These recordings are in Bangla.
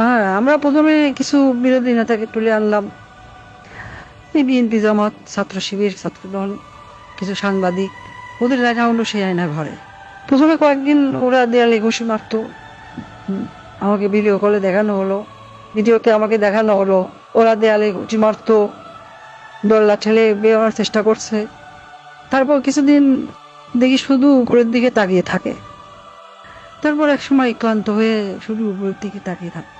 হ্যাঁ আমরা প্রথমে কিছু বিরোধী নেতাকে তুলে আনলাম। বিএনপি জামাত, ছাত্র শিবির ছাত্রদল কিছু সাংবাদিক, ওদের দেখা হলো সেই আয়না ঘরে। প্রথমে কয়েকদিন ওরা দেয়ালে ঘুষি মারতো। আমাকে ভিডিও কলে দেখানো হলো। ভিডিওতে আমাকে দেখানো হলো, ওরা দেয়ালে ঘুষি মারতো দোল্লা ঠেলে বেরোনোর চেষ্টা করছে। তারপর কিছুদিন দেখি শুধু উপরের দিকে তাকিয়ে থাকে। তারপর এক সময় ক্লান্ত হয়ে শুধু উপরের দিকে তাকিয়ে থাকতো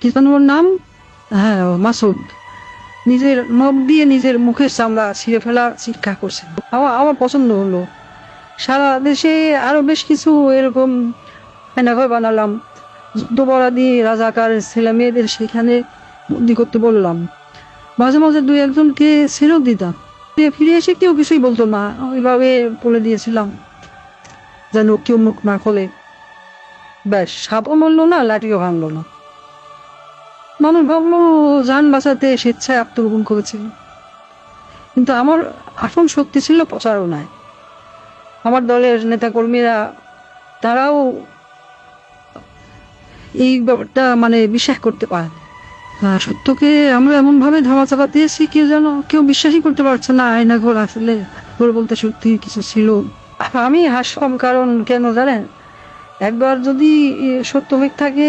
কি ওর নাম? হ্যাঁ মাসুদ। নিজের নখ দিয়ে নিজের মুখের চামড়া ছিঁড়ে ফেলার শিক্ষা করছে। আমার আমার পছন্দ হলো। সারা দেশে আরও বেশ কিছু এরকম এনাঘর বানালাম। যুদ্ধপরাধী রাজাকার ছেলে মেয়েদের সেখানে বন্দি করতে বললাম। মাঝে মাঝে দুই একজনকে ছেড়েও দিতাম। ফিরে এসে কেউ কিছুই বলতো না। ওইভাবে বলে দিয়েছিলাম যেন কেউ মুখ না খোলে। ব্যাস, সাপও মরলো না, লাঠিও ভাঙলো না। মানুষ ভাবলো যান বাঁচাতে স্বেচ্ছায় আত্মগোপন করেছিল কিন্তু আমার আসল শক্তি ছিল প্রচারণায়। আমার দলের নেতাকর্মীরা, তারাও এই ব্যাপারটা মানে বিশ্বাস করতে পারে সত্যকে আমরা এমনভাবে ধামাচাপা দিয়েছি কেউ যেন কেউ বিশ্বাসই করতে পারছে না আয়না ঘর আসলে ঘর বলতে সত্যি কিছু ছিল। আমি হাসলাম, কারণ কেন জানেন? একবার যদি সত্য মিথ্যাকে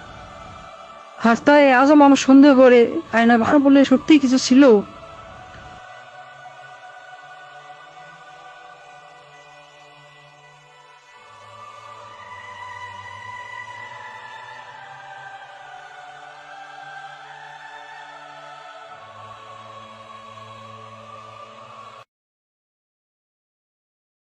তাই আজও মানুষ সন্দেহ করে। আয়না ভালো বললে সত্যি কিছু ছিল।